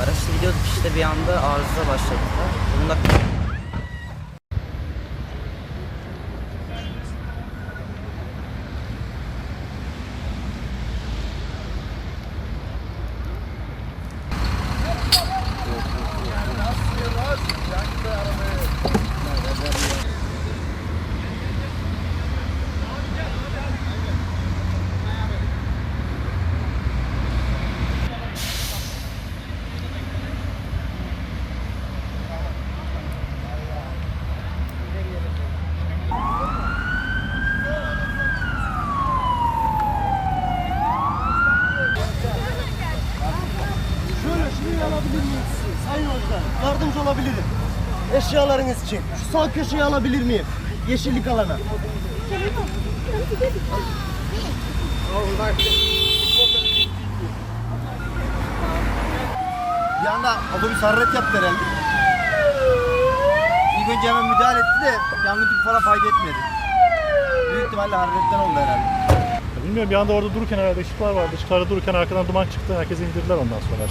Araçın gidiyordu işte bir anda arıza başladı. Bunun da alabilir miyim? Sayın Hoca, yardımcı olabilirim. Eşyalarınız için. Şu sağ köşeyi alabilir miyim? Yeşillik alana. Bir anda otobüs hararet yaptı herhalde. İlk önce hemen müdahale etti de yangın tüpü falan fayda etmedi. Büyük ihtimalle hararetten oldu herhalde. Bilmiyorum bir anda orada dururken herhalde ışıklar vardı. Işıklarda dururken arkadan duman çıktı. Herkesi indirdiler ondan sonra.